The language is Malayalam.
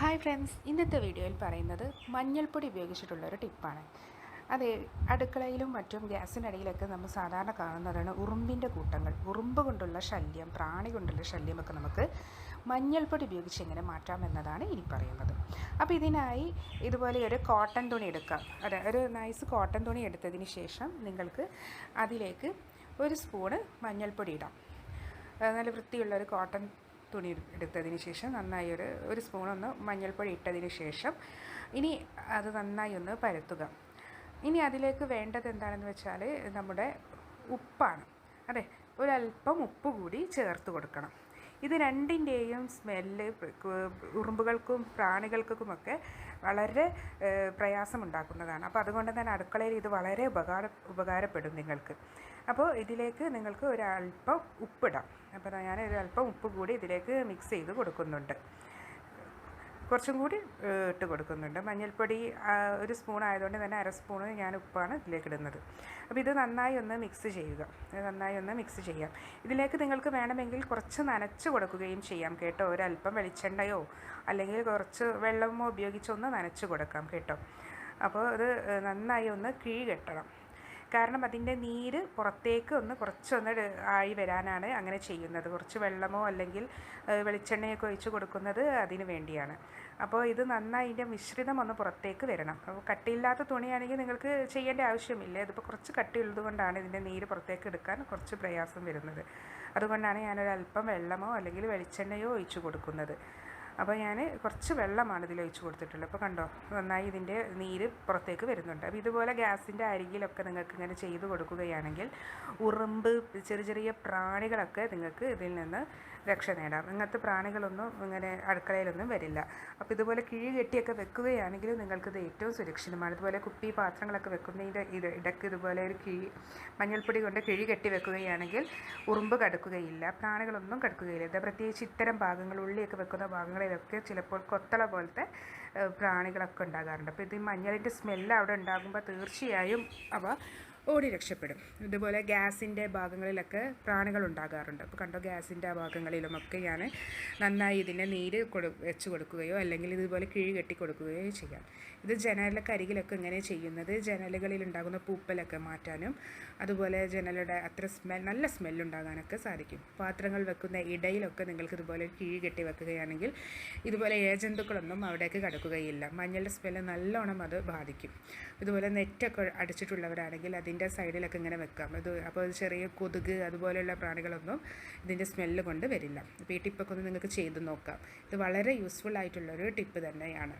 ഹായ് ഫ്രണ്ട്സ് ഇന്നത്തെ വീഡിയോയിൽ പറയുന്നത് മഞ്ഞൾപ്പൊടി ഉപയോഗിച്ചിട്ടുള്ള ഒരു ടിപ്പാണ്. അതെ അടുക്കളയിലും മറ്റും ഗ്യാസിനടിയിലൊക്കെ നമ്മൾ സാധാരണ കാണുന്നതാണ് ഉറുമ്പിന്റെ കൂട്ടങ്ങൾ. ഉറുമ്പ് കൊണ്ടുള്ള ശല്യം പ്രാണി കൊണ്ടുള്ള ശല്യമൊക്കെ നമുക്ക് മഞ്ഞൾപ്പൊടി ഉപയോഗിച്ച് എങ്ങനെ മാറ്റാം എന്നതാണ് ഇനി പറയുന്നത്. അപ്പോൾ ഇതിനായി ഇതുപോലെ ഒരു കോട്ടൺ തുണി എടുക്കാം. അതെ ഒരു നൈസ് കോട്ടൺ തുണി എടുത്തതിന് ശേഷം നിങ്ങൾക്ക് അതിലേക്ക് ഒരു സ്പൂണ് മഞ്ഞൾപ്പൊടി ഇടാം. നല്ല വൃത്തിയുള്ള ഒരു കോട്ടൺ തുണി എടുത്തതിന് ശേഷം നന്നായി ഒരു ഒരു സ്പൂണൊന്ന് മഞ്ഞൾപ്പൊടി ഇട്ടതിന് ശേഷം ഇനി അത് നന്നായി ഒന്ന് പരത്തുക. ഇനി അതിലേക്ക് വേണ്ടത് എന്താണെന്ന് വെച്ചാൽ നമ്മുടെ ഉപ്പാണ്. അതെ ഒരല്പം ഉപ്പ് കൂടി ചേർത്ത് കൊടുക്കണം. ഇത് രണ്ടിന്റെയും സ്മെല്ല് ഉറുമ്പുകൾക്കും പ്രാണികൾക്കുമൊക്കെ വളരെ പ്രയാസമുണ്ടാക്കുന്നതാണ്. അപ്പോൾ അതുകൊണ്ട് തന്നെ അടുക്കളയിൽ ഇത് വളരെ ഉപകാര ഉപകാരപ്പെടും നിങ്ങൾക്ക്. അപ്പോൾ ഇതിലേക്ക് നിങ്ങൾക്ക് ഒരല്പം ഉപ്പിടാം. അപ്പോൾ ഞാൻ ഒരല്പം ഉപ്പ് കൂടി ഇതിലേക്ക് മിക്സ് ചെയ്ത് കൊടുക്കുന്നുണ്ട്. കുറച്ചും കൂടി ഇട്ട് കൊടുക്കുന്നുണ്ട്. മഞ്ഞൾപ്പൊടി ഒരു സ്പൂൺ ആയതുകൊണ്ട് തന്നെ അര സ്പൂണ് ഞാൻ ഉപ്പാണ് ഇതിലേക്ക് ഇടുന്നത്. അപ്പോൾ ഇത് നന്നായി ഒന്ന് മിക്സ് ചെയ്യുക. നന്നായി ഒന്ന് മിക്സ് ചെയ്യാം. ഇതിലേക്ക് നിങ്ങൾക്ക് വേണമെങ്കിൽ കുറച്ച് നനച്ച് കൊടുക്കുകയും ചെയ്യാം കേട്ടോ. ഒരല്പം വെളിച്ചെണ്ണയോ അല്ലെങ്കിൽ കുറച്ച് വെള്ളമോ ഉപയോഗിച്ചൊന്ന് നനച്ച് കൊടുക്കാം കേട്ടോ. അപ്പോൾ ഇത് നന്നായി ഒന്ന് കിഴി കെട്ടണം. കാരണം അതിന്റെ നീര് പുറത്തേക്ക് ഒന്ന് കുറച്ചൊന്ന് ആയി വരാനാണ് അങ്ങനെ ചെയ്യുന്നത്. കുറച്ച് വെള്ളമോ അല്ലെങ്കിൽ വെളിച്ചെണ്ണയൊക്കെ ഒഴിച്ച് കൊടുക്കുന്നത് അതിന് വേണ്ടിയാണ്. അപ്പോൾ ഇത് നന്നായി ഇതിന്റെ മിശ്രിതം ഒന്ന് പുറത്തേക്ക് വരണം. അപ്പോൾ കട്ടിയില്ലാത്ത തുണിയാണെങ്കിൽ നിങ്ങൾക്ക് ചെയ്യേണ്ട ആവശ്യമില്ല. ഇതിപ്പോൾ കുറച്ച് കട്ടിയുള്ളത് കൊണ്ടാണ് ഇതിന്റെ നീര് പുറത്തേക്ക് എടുക്കാൻ കുറച്ച് പ്രയാസം വരുന്നത്. അതുകൊണ്ടാണ് ഞാനൊരല്പം വെള്ളമോ അല്ലെങ്കിൽ വെളിച്ചെണ്ണയോ ഒഴിച്ച് കൊടുക്കുന്നത്. അപ്പോൾ ഞാൻ കുറച്ച് വെള്ളമാണ് ഇതിൽ ഒഴിച്ച് കൊടുത്തിട്ടുള്ളത്. അപ്പോൾ കണ്ടോ നന്നായി ഇതിന്റെ നീര് പുറത്തേക്ക് വരുന്നുണ്ട്. അപ്പോൾ ഇതുപോലെ ഗ്യാസിന്റെ അരികിലൊക്കെ നിങ്ങൾക്ക് ഇങ്ങനെ ചെയ്ത് കൊടുക്കുകയാണെങ്കിൽ ഉറുമ്പ് ചെറിയ ചെറിയ പ്രാണികളൊക്കെ നിങ്ങൾക്ക് ഇതിൽ നിന്ന് രക്ഷ നേടാം. ഇങ്ങനത്തെ പ്രാണികളൊന്നും ഇങ്ങനെ അടുക്കളയിലൊന്നും വരില്ല. അപ്പോൾ ഇതുപോലെ കിഴി കെട്ടിയൊക്കെ വെക്കുകയാണെങ്കിൽ നിങ്ങൾക്കിത് ഏറ്റവും സുരക്ഷിതമാണ്. ഇതുപോലെ കുപ്പി പാത്രങ്ങളൊക്കെ വെക്കുന്നതിന്റെ ഇത് ഇടയ്ക്ക് ഇതുപോലെ ഒരു കിഴി മഞ്ഞൾപ്പൊടി കൊണ്ട് കിഴി കെട്ടി വെക്കുകയാണെങ്കിൽ ഉറുമ്പ് കടക്കുകയില്ല പ്രാണികളൊന്നും കടക്കുകയില്ല. ഇത് പ്രത്യേകിച്ച് ഇത്തരം ഭാഗങ്ങൾ ഉള്ളിയൊക്കെ വെക്കുന്ന ഭാഗങ്ങളിലൊക്കെ ചിലപ്പോൾ കൊത്തള പോലത്തെ പ്രാണികളൊക്കെ ഉണ്ടാകാറുണ്ട്. അപ്പോൾ ഇത് മഞ്ഞളിന്റെ സ്മെല്ല് അവിടെ ഉണ്ടാകുമ്പോൾ തീർച്ചയായും അവ ഓടി രക്ഷപ്പെടും. ഇതുപോലെ ഗ്യാസിന്റെ ഭാഗങ്ങളിലൊക്കെ പ്രാണികൾ ഉണ്ടാകാറുണ്ട്. അപ്പോൾ കണ്ടോ ഗ്യാസിന്റെ ഭാഗങ്ങളിലും ഭാഗങ്ങളിലുമൊക്കെ ഞാൻ നന്നായി ഇതിനെ നീര് കൊടു വെച്ച് കൊടുക്കുകയോ അല്ലെങ്കിൽ ഇതുപോലെ കിഴി കെട്ടി കൊടുക്കുകയോ ചെയ്യാം. ഇത് ജനലൊക്കെ അരികിലൊക്കെ ഇങ്ങനെ ചെയ്യുന്നത് ജനലുകളിൽ ഉണ്ടാകുന്ന പൂപ്പലൊക്കെ മാറ്റാനും അതുപോലെ ജനലുടെ അത്ര സ്മെൽ നല്ല സ്മെല്ലുണ്ടാകാനൊക്കെ സാധിക്കും. പാത്രങ്ങൾ വെക്കുന്ന ഇടയിലൊക്കെ നിങ്ങൾക്ക് ഇതുപോലെ കിഴി കെട്ടി വെക്കുകയാണെങ്കിൽ ഇതുപോലെ ഏജന്തുക്കളൊന്നും അവിടേക്ക് കടക്കുകയില്ല. മഞ്ഞളുടെ സ്മെല്ല് നല്ലോണം അത് ബാധിക്കും. ഇതുപോലെ നെറ്റൊക്കെ അടിച്ചിട്ടുള്ളവരാണെങ്കിൽ അതിന്റെ ഇതിന്റെ സൈഡിലൊക്കെ ഇങ്ങനെ വെക്കാം. അത് അപ്പോൾ ചെറിയ കൊതുക് അതുപോലെയുള്ള പ്രാണികളൊന്നും ഇതിന്റെ സ്മെല്ല് കൊണ്ട് വരില്ല. അപ്പോൾ ഈ ടിപ്പൊക്കെ ഒന്ന് നിങ്ങൾക്ക് ചെയ്ത് നോക്കാം. ഇത് വളരെ യൂസ്ഫുൾ ആയിട്ടുള്ളൊരു ടിപ്പ് തന്നെയാണ്.